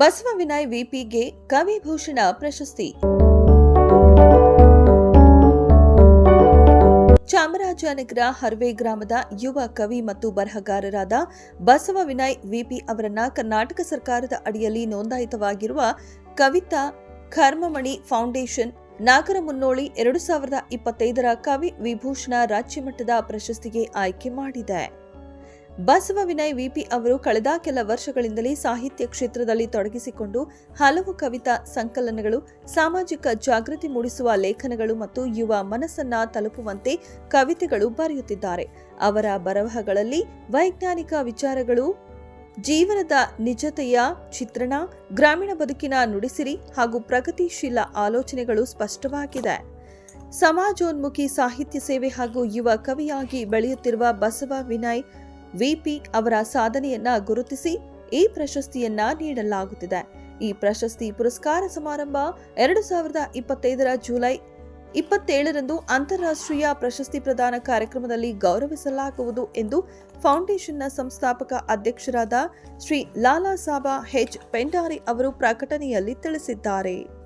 ಬಸವ ವಿನಯ್ ವಿಪಿಗೆ ಕವಿಭೂಷಣ ಪ್ರಶಸ್ತಿ. ಚಾಮರಾಜನಗರ ಹರ್ವೆ ಗ್ರಾಮದ ಯುವ ಕವಿ ಮತ್ತು ಬರಹಗಾರರಾದ ಬಸವ ವಿನಯ್ ವಿಪಿ ಅವರನ್ನ ಕರ್ನಾಟಕ ಸರ್ಕಾರದ ಅಡಿಯಲ್ಲಿ ನೋಂದಾಯಿತವಾಗಿರುವ ಕವಿತಾ ಕರ್ಮಮಣಿ ಫೌಂಡೇಶನ್ ನಾಗರ ಮುನ್ನೋಳಿ ಎರಡು ಸಾವಿರದ ಇಪ್ಪತ್ತೈದರ ಕವಿ ವಿಭೂಷಣ ರಾಜ್ಯಮಟ್ಟದ ಪ್ರಶಸ್ತಿಗೆ ಆಯ್ಕೆ ಮಾಡಿದೆ. ಬಸವ ವಿನಯ್ ವಿಪಿ ಅವರು ಕಳೆದ ಕೆಲ ವರ್ಷಗಳಿಂದಲೇ ಸಾಹಿತ್ಯ ಕ್ಷೇತ್ರದಲ್ಲಿ ತೊಡಗಿಸಿಕೊಂಡು ಹಲವು ಕವಿತಾ ಸಂಕಲನಗಳು, ಸಾಮಾಜಿಕ ಜಾಗೃತಿ ಮೂಡಿಸುವ ಲೇಖನಗಳು ಮತ್ತು ಯುವ ಮನಸ್ಸನ್ನ ತಲುಪುವಂತೆ ಕವಿತೆಗಳು ಬರೆಯುತ್ತಿದ್ದಾರೆ. ಅವರ ಬರಹಗಳಲ್ಲಿ ವೈಜ್ಞಾನಿಕ ವಿಚಾರಗಳು, ಜೀವನದ ನಿಜತೆಯ ಚಿತ್ರಣ, ಗ್ರಾಮೀಣ ಬದುಕಿನ ನುಡಿಸಿರಿ ಹಾಗೂ ಪ್ರಗತಿಶೀಲ ಆಲೋಚನೆಗಳು ಸ್ಪಷ್ಟವಾಗಿದೆ. ಸಮಾಜೋನ್ಮುಖಿ ಸಾಹಿತ್ಯ ಸೇವೆ ಹಾಗೂ ಯುವ ಕವಿಯಾಗಿ ಬೆಳೆಯುತ್ತಿರುವ ಬಸವ ವಿನಯ್ ವಿಪಿ ಅವರ ಸಾಧನೆಯನ್ನ ಗುರುತಿಸಿ ಈ ಪ್ರಶಸ್ತಿಯನ್ನ ನೀಡಲಾಗುತ್ತಿದೆ. ಈ ಪ್ರಶಸ್ತಿ ಪುರಸ್ಕಾರ ಸಮಾರಂಭ ಎರಡು ಸಾವಿರದ ಇಪ್ಪತ್ತೈದರ ಜುಲೈ ಇಪ್ಪತ್ತೇಳರಂದು ಅಂತಾರಾಷ್ಟ್ರೀಯ ಪ್ರಶಸ್ತಿ ಪ್ರದಾನ ಕಾರ್ಯಕ್ರಮದಲ್ಲಿ ಗೌರವಿಸಲಾಗುವುದು ಎಂದು ಫೌಂಡೇಶನ್ನ ಸಂಸ್ಥಾಪಕ ಅಧ್ಯಕ್ಷರಾದ ಶ್ರೀ ಲಾಲಾ ಸಾಬಾ ಹೆಚ್ ಪೆಂಡಾರಿ ಅವರು ಪ್ರಕಟಣೆಯಲ್ಲಿ ತಿಳಿಸಿದ್ದಾರೆ.